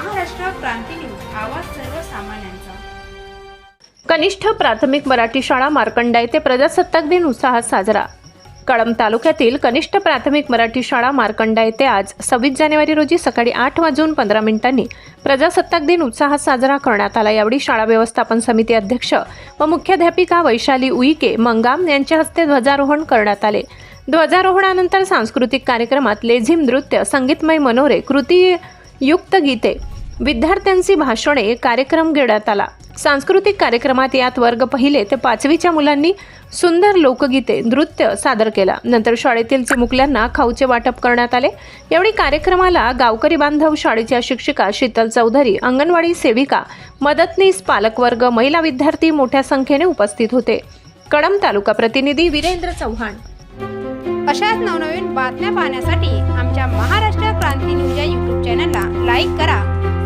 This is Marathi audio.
क्रांती न्यूज आवाज सर्वसामान्यांचा. कनिष्ठ प्राथमिक मराठी शाळा मार्कंडा येथे प्रजासत्ताक दिन उत्साहात साजरा. कळंब तालुक्यातील कनिष्ठ प्राथमिक मराठी शाळा मार्कंडा येथे आज सव्वीस जानेवारी रोजी सकाळी आठ वाजून पंधरा मिनिटांनी प्रजासत्ताक दिन उत्साहात साजरा करण्यात आला. यावेळी शाळा व्यवस्थापन समिती अध्यक्ष व मुख्याध्यापिका वैशाली उईके मंगाम यांच्या हस्ते ध्वजारोहण करण्यात आले. ध्वजारोहणानंतर सांस्कृतिक कार्यक्रमात लेझिम नृत्य संगीतमय मनोरे कृती युक्त गीते विद्यार्थ्यांची भाषणे कार्यक्रम घेण्यात आला. सांस्कृतिक कार्यक्रमात यात वर्ग पहिले ते पाचवीच्या मुलांनी सुंदर लोकगीते नृत्य सादर केला. नंतर शाळेतील चिमुकल्यांना खाऊचे वाटप करण्यात आले. यावेळी कार्यक्रमाला गावकरी बांधव शाळेच्या शिक्षिका शीतल चौधरी अंगणवाडी सेविका मदतनीस पालकवर्ग महिला विद्यार्थी मोठ्या संख्येने उपस्थित होते. कडम तालुका प्रतिनिधी वीरेंद्र चव्हाण. अशाच नवनवीन बातम्या पाहण्यासाठी आमच्या महाराष्ट्र क्रांती न्यूज या यूट्यूब चॅनलला लाईक करा.